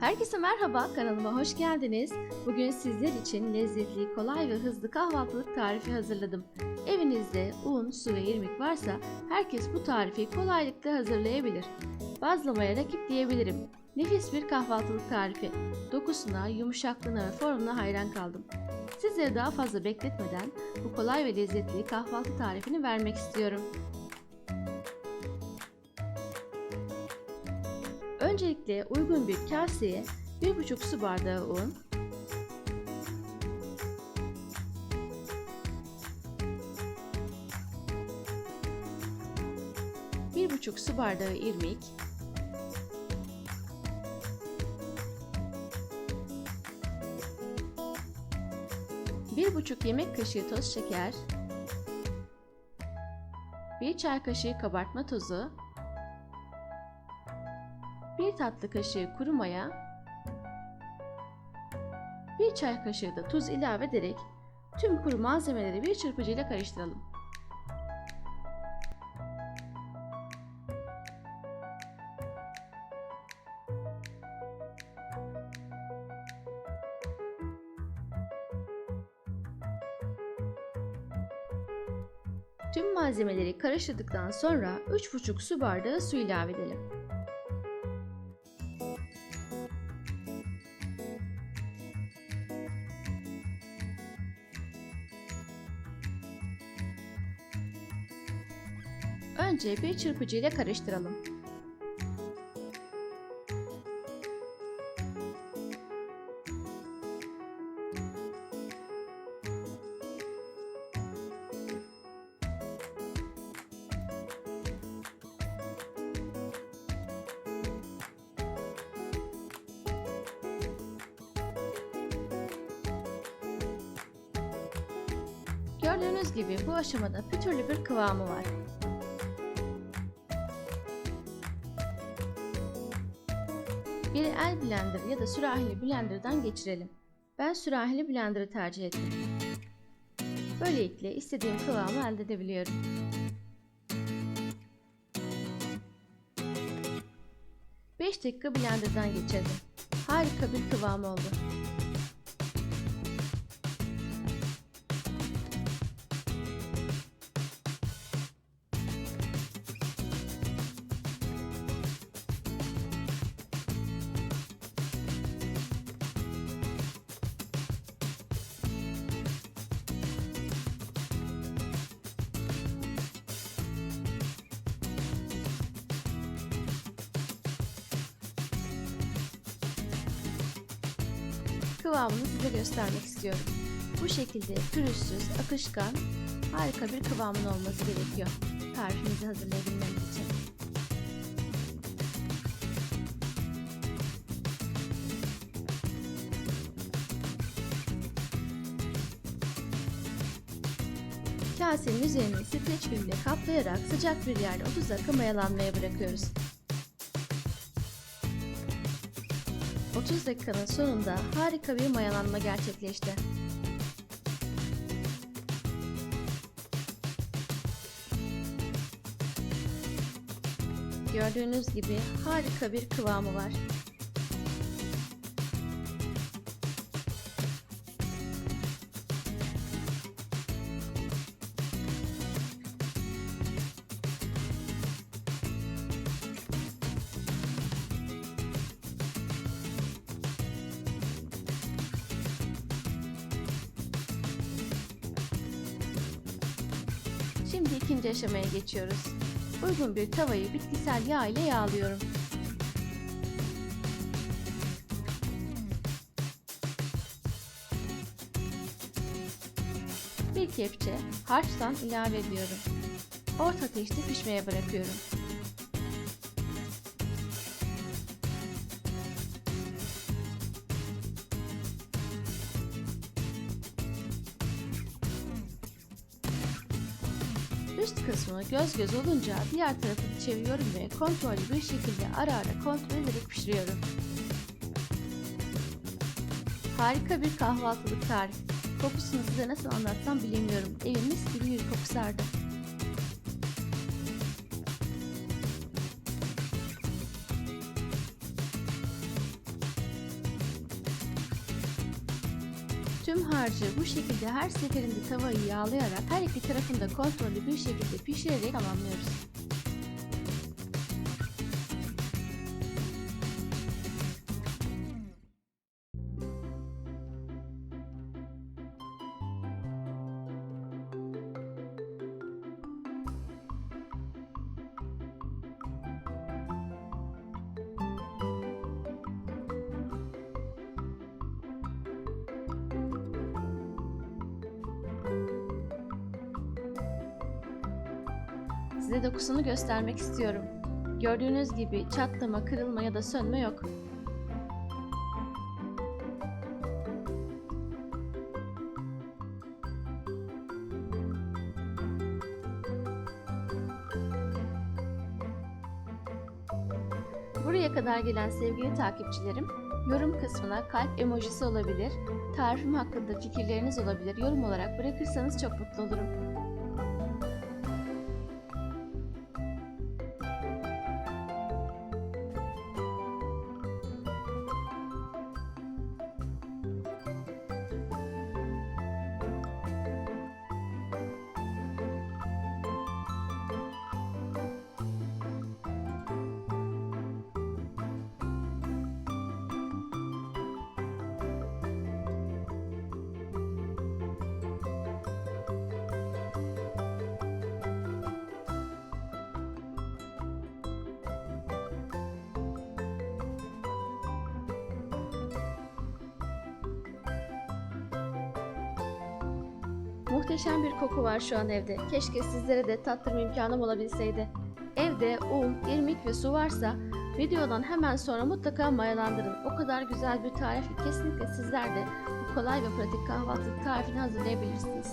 Herkese merhaba, kanalıma hoş geldiniz. Bugün sizler için lezzetli, kolay ve hızlı kahvaltılık tarifi hazırladım. Evinizde un, su ve irmik varsa herkes bu tarifi kolaylıkla hazırlayabilir. Bazlamaya rakip diyebilirim. Nefis bir kahvaltılık tarifi. Dokusuna, yumuşaklığına ve formuna hayran kaldım. Sizleri daha fazla bekletmeden bu kolay ve lezzetli kahvaltı tarifini vermek istiyorum. Öncelikle uygun bir kaseye 1,5 su bardağı un, bir buçuk su bardağı irmik, bir buçuk yemek kaşığı toz şeker, bir çay kaşığı kabartma tozu, 1 tatlı kaşığı kuru maya, 1 çay kaşığı da tuz ilave ederek tüm kuru malzemeleri bir çırpıcıyla karıştıralım. Tüm malzemeleri karıştırdıktan sonra 3,5 su bardağı su ilave edelim. Önce bir çırpıcı ile karıştıralım. Gördüğünüz gibi bu aşamada pütürlü bir kıvamı var. Bir el blender ya da sürahili blenderdan geçirelim. Ben sürahili blenderı tercih ettim. Böylelikle istediğim kıvamı elde edebiliyorum. Beş dakika blenderdan geçirdim. Harika bir kıvam oldu. Kıvamını size göstermek istiyorum. Bu şekilde pürüzsüz, akışkan, harika bir kıvamın olması gerekiyor. Tarifimizi hazırlayabilmemiz için. Kasenin üzerini streç filmle kaplayarak sıcak bir yerde 30 dakika mayalanmaya bırakıyoruz. 30 dakikanın sonunda harika bir mayalanma gerçekleşti. Gördüğünüz gibi harika bir kıvamı var. Şimdi ikinci aşamaya geçiyoruz. Uygun bir tavayı bitkisel yağ ile yağlıyorum. Bir kepçe harçtan ilave ediyorum. Orta ateşte pişmeye bırakıyorum. Göz göz olunca diğer tarafını çeviriyorum ve kontrollü bir şekilde ara ara kontrol ederek pişiriyorum. Harika bir kahvaltılık tarifi. Kokusunu size nasıl anlatsam bilemiyorum. Evin mis gibi bir koku sardı. Tüm harcı bu şekilde her seferinde tavayı yağlayarak her iki tarafını da kontrollü bir şekilde pişirerek tamamlıyoruz. Size dokusunu göstermek istiyorum. Gördüğünüz gibi çatlama, kırılma ya da sönme yok. Buraya kadar gelen sevgili takipçilerim, yorum kısmına kalp emojisi olabilir, tarifim hakkında fikirleriniz olabilir, yorum olarak bırakırsanız çok mutlu olurum. Muhteşem bir koku var şu an evde. Keşke sizlere de tattırma imkanım olabilseydi. Evde un, irmik ve su varsa videodan hemen sonra mutlaka mayalandırın. O kadar güzel bir tarif ki kesinlikle sizler de bu kolay ve pratik kahvaltılık tarifini hazırlayabilirsiniz.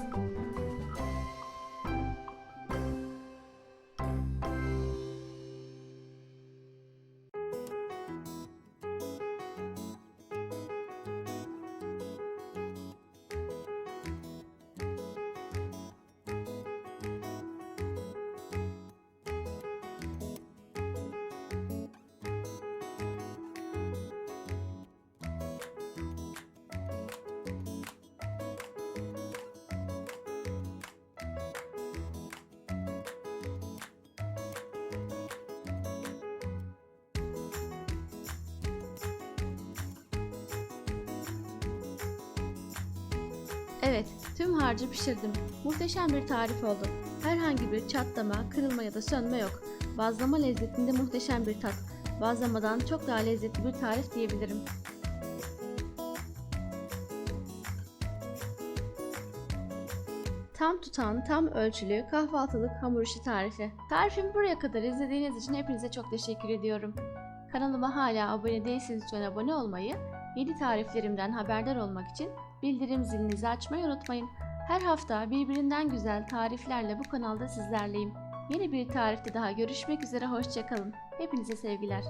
Tüm harcı pişirdim. Muhteşem bir tarif oldu. Herhangi bir çatlama, kırılma ya da sönme yok. Bazlama lezzetinde muhteşem bir tat. Bazlamadan çok daha lezzetli bir tarif diyebilirim. Tam tutan, tam ölçülü kahvaltılık hamur işi tarifi. Tarifimi buraya kadar izlediğiniz için hepinize çok teşekkür ediyorum. Kanalıma hala abone değilseniz lütfen abone olmayı, yeni tariflerimden haberdar olmak için bildirim zilinizi açmayı unutmayın. Her hafta birbirinden güzel tariflerle bu kanalda sizlerleyim. Yeni bir tarifte daha görüşmek üzere, hoşçakalın. Hepinize sevgiler.